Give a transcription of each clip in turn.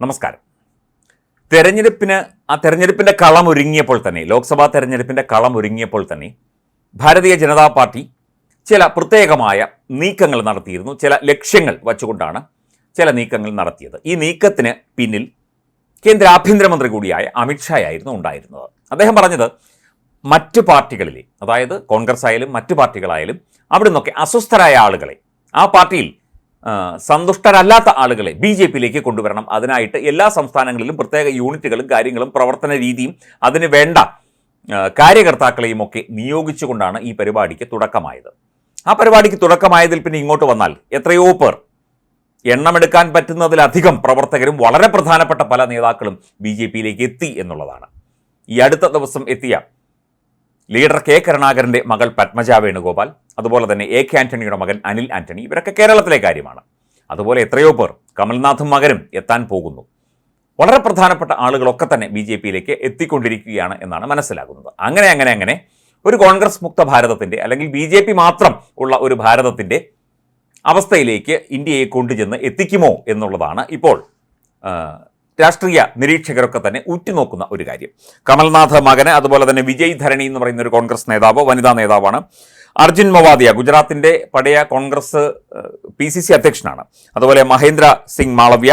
നമസ്കാരം. തെരഞ്ഞെടുപ്പിന് ആ തെരഞ്ഞെടുപ്പിന്റെ കളം ഒരുങ്ങിയപ്പോൾ തന്നെ ലോക്സഭാ തെരഞ്ഞെടുപ്പിന്റെ കളം ഒരുങ്ങിയപ്പോൾ തന്നെ ഭാരതീയ ജനതാ പാർട്ടി ചില പ്രത്യേകമായ നീക്കങ്ങൾ നടത്തിയിരുന്നു. ചില ലക്ഷ്യങ്ങൾ വച്ചുകൊണ്ടാണ് ചില നീക്കങ്ങൾ നടത്തിയത്. ഈ നീക്കത്തിന് പിന്നിൽ കേന്ദ്ര ആഭ്യന്തരമന്ത്രി കൂടിയായ അമിത്ഷായായിരുന്നു ഉണ്ടായിരുന്നത്. അദ്ദേഹം പറഞ്ഞത് മറ്റ് പാർട്ടികളിലെ അതായത് കോൺഗ്രസ് ആയാലും മറ്റു പാർട്ടികളായാലും അവിടെ നിന്നൊക്കെ അസ്വസ്ഥരായ ആളുകളെ ആ പാർട്ടിയിൽ സന്തുഷ്ടരല്ലാത്ത ആളുകളെ ബി ജെ പിയിലേക്ക് കൊണ്ടുവരണം. അതിനായിട്ട് എല്ലാ സംസ്ഥാനങ്ങളിലും പ്രത്യേക യൂണിറ്റുകളും കാര്യങ്ങളും പ്രവർത്തന രീതിയും അതിന് വേണ്ട കാര്യകർത്താക്കളെയും ഒക്കെ നിയോഗിച്ചുകൊണ്ടാണ് ഈ പരിപാടിക്ക് തുടക്കമായത്. ആ പരിപാടിക്ക് തുടക്കമായതിൽ പിന്നെ ഇങ്ങോട്ട് വന്നാൽ എത്രയോ പേർ എണ്ണമെടുക്കാൻ പറ്റുന്നതിലധികം പ്രവർത്തകരും വളരെ പ്രധാനപ്പെട്ട പല നേതാക്കളും ബി ജെ പിയിലേക്ക് എത്തി എന്നുള്ളതാണ്. ഈ അടുത്ത ദിവസം എത്തിയ ലീഡർ കെ കരുണാകരന്റെ മകൾ പത്മജ വേണുഗോപാൽ അതുപോലെ തന്നെ എ കെ ആന്റണിയുടെ മകൻ അനിൽ ആന്റണി ഇവരൊക്കെ കേരളത്തിലെ കാര്യമാണ്. അതുപോലെ എത്രയോ പേർ കമൽനാഥും മകനും എത്താൻ പോകുന്നു. വളരെ പ്രധാനപ്പെട്ട ആളുകളൊക്കെ തന്നെ ബി ജെ പിയിലേക്ക് എത്തിക്കൊണ്ടിരിക്കുകയാണ് എന്നാണ് മനസ്സിലാകുന്നത്. അങ്ങനെ അങ്ങനെ അങ്ങനെ ഒരു കോൺഗ്രസ് മുക്ത ഭാരതത്തിന്റെ അല്ലെങ്കിൽ ബി ജെ പി മാത്രം ഉള്ള ഒരു ഭാരതത്തിന്റെ അവസ്ഥയിലേക്ക് ഇന്ത്യയെ കൊണ്ടുചെന്ന് എത്തിക്കുമോ എന്നുള്ളതാണ് ഇപ്പോൾ രാഷ്ട്രീയ നിരീക്ഷകരൊക്കെ തന്നെ ഉറ്റുനോക്കുന്ന ഒരു കാര്യം. കമൽനാഥ് മകന് അതുപോലെ തന്നെ വിജയ് ധരണി എന്ന് പറയുന്ന ഒരു കോൺഗ്രസ് നേതാവ് വനിതാ നേതാവാണ്. അർജുൻ മവാദിയ ഗുജറാത്തിന്റെ പഴയ കോൺഗ്രസ് പി സി സി അധ്യക്ഷനാണ്. അതുപോലെ മഹേന്ദ്ര സിംഗ് മാളവ്യ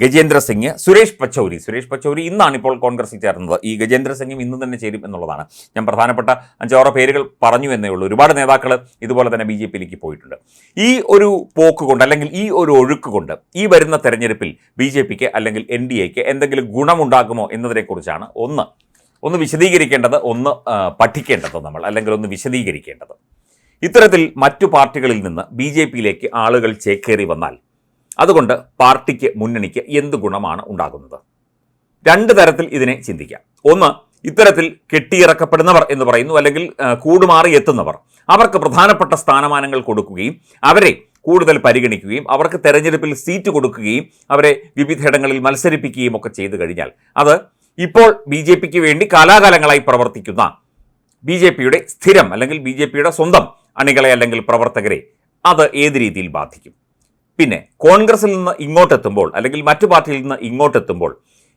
ഗജേന്ദ്ര സിംഗ് സുരേഷ് പച്ചൗരി. സുരേഷ് പച്ചൗരി ഇന്നാണ് ഇപ്പോൾ കോൺഗ്രസിൽ ചേർന്നത്. ഈ ഗജേന്ദ്ര സിംഗും ഇന്ന് തന്നെ ചേരും എന്നുള്ളതാണ്. ഞാൻ പ്രധാനപ്പെട്ട അഞ്ചാറോ പേരുകൾ പറഞ്ഞു എന്നേ ഉള്ളൂ. ഒരുപാട് നേതാക്കൾ ഇതുപോലെ തന്നെ ബി ജെ പിയിലേക്ക് പോയിട്ടുണ്ട്. ഈ ഒരു പോക്ക് കൊണ്ട് അല്ലെങ്കിൽ ഈ ഒരു ഒഴുക്ക് കൊണ്ട് ഈ വരുന്ന തെരഞ്ഞെടുപ്പിൽ ബി ജെ പിക്ക് അല്ലെങ്കിൽ എൻ ഡി എക്ക് എന്തെങ്കിലും ഗുണമുണ്ടാകുമോ എന്നതിനെക്കുറിച്ചാണ് ഒന്ന് ഒന്ന് വിശദീകരിക്കേണ്ടത് ഒന്ന് പഠിക്കേണ്ടത് നമ്മൾ അല്ലെങ്കിൽ ഒന്ന് വിശദീകരിക്കേണ്ടത്. ഇത്തരത്തിൽ മറ്റു പാർട്ടികളിൽ നിന്ന് ബി ജെ പിയിലേക്ക് ആളുകൾ ചേക്കേറി വന്നാൽ അതുകൊണ്ട് പാർട്ടിക്ക് മുന്നണിക്ക് എന്ത് ഗുണമാണ് ഉണ്ടാകുന്നത്? രണ്ട് തരത്തിൽ ഇതിനെ ചിന്തിക്കാം. ഒന്ന് ഇത്തരത്തിൽ കെട്ടിയിറക്കപ്പെടുന്നവർ എന്ന് പറയുന്നു അല്ലെങ്കിൽ കൂടുമാറി എത്തുന്നവർ. അവർക്ക് പ്രധാനപ്പെട്ട സ്ഥാനമാനങ്ങൾ കൊടുക്കുകയും അവരെ കൂടുതൽ പരിഗണിക്കുകയും അവർക്ക് തെരഞ്ഞെടുപ്പിൽ സീറ്റ് കൊടുക്കുകയും അവരെ വിവിധയിടങ്ങളിൽ മത്സരിപ്പിക്കുകയും ഒക്കെ ചെയ്തു കഴിഞ്ഞാൽ അത് ഇപ്പോൾ ബി ജെ പിക്ക് വേണ്ടി കാലാകാലങ്ങളായി പ്രവർത്തിക്കുന്ന ബി ജെ പിയുടെ സ്ഥിരം അല്ലെങ്കിൽ ബി ജെ പിയുടെ സ്വന്തം അണികളെ അല്ലെങ്കിൽ പ്രവർത്തകരെ അത് ഏത് രീതിയിൽ ബാധിക്കും? പിന്നെ കോൺഗ്രസിൽ നിന്ന് ഇങ്ങോട്ടെത്തുമ്പോൾ അല്ലെങ്കിൽ മറ്റു പാർട്ടിയിൽ നിന്ന് ഇങ്ങോട്ടെത്തുമ്പോൾ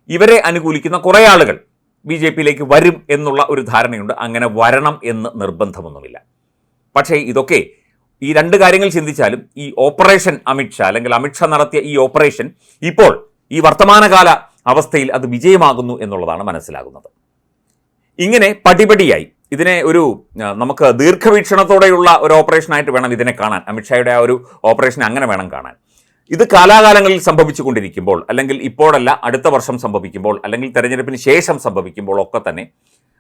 ഇവരെ അനുകൂലിക്കുന്ന കുറേ ആളുകൾ ബി ജെ പിയിലേക്ക് വരും എന്നുള്ള ഒരു ധാരണയുണ്ട്. അങ്ങനെ വരണം എന്ന് നിർബന്ധമൊന്നുമില്ല. പക്ഷേ ഇതൊക്കെ ഈ രണ്ട് കാര്യങ്ങൾ ചിന്തിച്ചാലും ഈ ഓപ്പറേഷൻ അമിത്ഷാ അല്ലെങ്കിൽ അമിത്ഷാ നടത്തിയ ഈ ഓപ്പറേഷൻ ഇപ്പോൾ ഈ വർത്തമാനകാല അവസ്ഥയിൽ അത് വിജയമാകുന്നു എന്നുള്ളതാണ് മനസ്സിലാകുന്നത്. ഇങ്ങനെ പടിപടിയായി ഇതിനെ ഒരു നമുക്ക് ദീർഘവീക്ഷണത്തോടെയുള്ള ഒരു ഓപ്പറേഷനായിട്ട് വേണം ഇതിനെ കാണാൻ. അമിത്ഷായുടെ ആ ഒരു ഓപ്പറേഷൻ അങ്ങനെ വേണം കാണാൻ. ഇത് കാലാകാലങ്ങളിൽ സംഭവിച്ചുകൊണ്ടിരിക്കുമ്പോൾ അല്ലെങ്കിൽ ഇപ്പോഴല്ല അടുത്ത വർഷം സംഭവിക്കുമ്പോൾ അല്ലെങ്കിൽ തെരഞ്ഞെടുപ്പിന് ശേഷം സംഭവിക്കുമ്പോൾ ഒക്കെ തന്നെ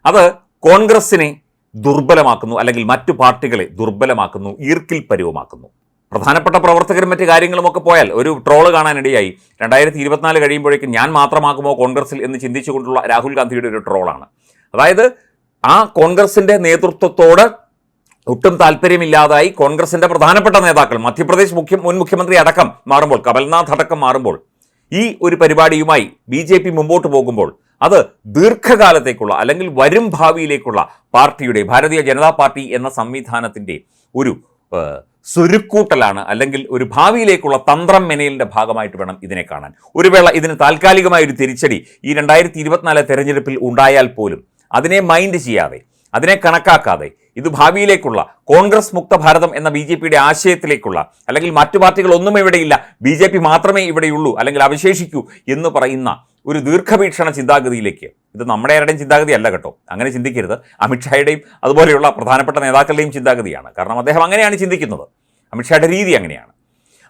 അത് കോൺഗ്രസിനെ ദുർബലമാക്കുന്നു അല്ലെങ്കിൽ മറ്റു പാർട്ടികളെ ദുർബലമാക്കുന്നു ഈർക്കിൽ പരുവമാക്കുന്നു. പ്രധാനപ്പെട്ട പ്രവർത്തകരും മറ്റു കാര്യങ്ങളും ഒക്കെ പോയാൽ ഒരു ട്രോൾ കാണാനിടയായി. രണ്ടായിരത്തി ഇരുപത്തിനാല് കഴിയുമ്പോഴേക്കും ഞാൻ മാത്രമാകുമോ കോൺഗ്രസിൽ എന്ന് ചിന്തിച്ചുകൊണ്ടുള്ള രാഹുൽ ഗാന്ധിയുടെ ഒരു ട്രോളാണ്. അതായത് ആ കോൺഗ്രസിന്റെ നേതൃത്വത്തോട് ഒട്ടും താല്പര്യമില്ലാതായി കോൺഗ്രസിന്റെ പ്രധാനപ്പെട്ട നേതാക്കൾ മധ്യപ്രദേശ് മുഖ്യ മുൻ മുഖ്യമന്ത്രി അടക്കം മാറുമ്പോൾ കമൽനാഥ് അടക്കം മാറുമ്പോൾ ഈ ഒരു പരിപാടിയുമായി ബി ജെ പി മുമ്പോട്ട് പോകുമ്പോൾ അത് ദീർഘകാലത്തേക്കുള്ള അല്ലെങ്കിൽ വരും ഭാവിയിലേക്കുള്ള പാർട്ടിയുടെ ഭാരതീയ ജനതാ പാർട്ടി എന്ന സംവിധാനത്തിന്റെ ഒരു സ്വരുക്കൂട്ടലാണ് അല്ലെങ്കിൽ ഒരു ഭാവിയിലേക്കുള്ള തന്ത്രം മെനയിലിന്റെ ഭാഗമായിട്ട് വേണം ഇതിനെ കാണാൻ. ഒരു വേള ഇതിന് താൽക്കാലികമായ ഒരു തിരിച്ചടി ഈ രണ്ടായിരത്തി ഇരുപത്തിനാല് തെരഞ്ഞെടുപ്പിൽ ഉണ്ടായാൽ പോലും അതിനെ മൈൻഡ് ചെയ്യാതെ അതിനെ കണക്കാക്കാതെ ഇത് ഭാവിയിലേക്കുള്ള കോൺഗ്രസ് മുക്ത ഭാരതം എന്ന ബി ജെ പിയുടെ ആശയത്തിലേക്കുള്ള അല്ലെങ്കിൽ മറ്റു പാർട്ടികൾ ഒന്നും ഇവിടെയില്ല ബി ജെ പി മാത്രമേ ഇവിടെയുള്ളൂ അല്ലെങ്കിൽ അവശേഷിക്കൂ എന്ന് പറയുന്ന ഒരു ദീർഘവീക്ഷണ ചിന്താഗതിയിലേക്ക്. ഇത് നമ്മുടെ ആരുടെയും ചിന്താഗതി അല്ല കേട്ടോ. അങ്ങനെ ചിന്തിക്കരുത്. അമിത്ഷായുടെയും അതുപോലെയുള്ള പ്രധാനപ്പെട്ട നേതാക്കളുടെയും ചിന്താഗതിയാണ്. കാരണം അദ്ദേഹം അങ്ങനെയാണ് ചിന്തിക്കുന്നത്. അമിത്ഷായുടെ രീതി അങ്ങനെയാണ്.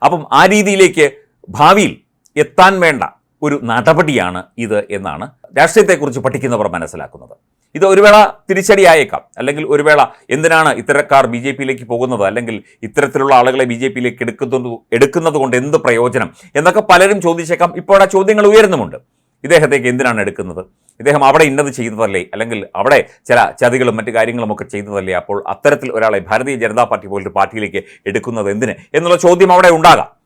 അപ്പം ആ രീതിയിലേക്ക് ഭാവിയിൽ എത്താൻ വേണ്ട ഒരു നടപടിയാണ് ഇത് എന്നാണ് രാഷ്ട്രീയത്തെക്കുറിച്ച് പഠിക്കുന്നവർ മനസ്സിലാക്കുന്നത്. ഇത് ഒരു വേള തിരിച്ചടിയായേക്കാം. അല്ലെങ്കിൽ ഒരു വേള എന്തിനാണ് ഇത്തരക്കാർ ബി ജെ പിയിലേക്ക് പോകുന്നത്? അല്ലെങ്കിൽ ഇത്തരത്തിലുള്ള ആളുകളെ ബി ജെ പിയിലേക്ക് എടുക്കുന്നു എടുക്കുന്നത് കൊണ്ട് എന്ത് പ്രയോജനം? എന്നൊക്കെ പലരും ചോദിച്ചേക്കാം. ഇപ്പോൾ ആ ചോദ്യങ്ങൾ ഉയരുന്നുമുണ്ട്. ഇദ്ദേഹത്തേക്ക് എന്തിനാണ് എടുക്കുന്നത്? ഇദ്ദേഹം അവിടെ ഇന്നത് ചെയ്തതല്ലേ അല്ലെങ്കിൽ അവിടെ ചില ചതികളും മറ്റു കാര്യങ്ങളും ഒക്കെ ചെയ്തതല്ലേ അപ്പോൾ അത്തരത്തിൽ ഒരാളെ ഭാരതീയ ജനതാ പാർട്ടി പോലൊരു പാർട്ടിയിലേക്ക് എടുക്കുന്നത് എന്തിന്? എന്നുള്ള ചോദ്യം അവിടെ ഉണ്ടാകാം.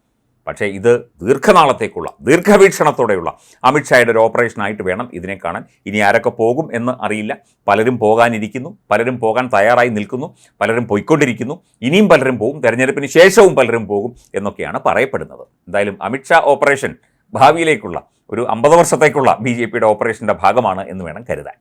പക്ഷേ ഇത് ദീർഘനാളത്തേക്കുള്ള ദീർഘവീക്ഷണത്തോടെയുള്ള അമിത്ഷായുടെ ഒരു ഓപ്പറേഷനായിട്ട് വേണം ഇതിനെ കാണാൻ. ഇനി ആരൊക്കെ പോകും എന്ന് അറിയില്ല. പലരും പോകാനിരിക്കുന്നു പലരും പോകാൻ തയ്യാറായി നിൽക്കുന്നു പലരും പോയിക്കൊണ്ടിരിക്കുന്നു ഇനിയും പലരും പോകും തെരഞ്ഞെടുപ്പിന് ശേഷവും പലരും പോകും എന്നൊക്കെയാണ് പറയപ്പെടുന്നത്. എന്തായാലും അമിത്ഷാ ഓപ്പറേഷൻ ഭാവിയിലേക്കുള്ള ഒരു അമ്പത് വർഷത്തേക്കുള്ള ബി ജെ പിയുടെ ഓപ്പറേഷന്റെ ഭാഗമാണ് എന്ന് വേണം കരുതാൻ.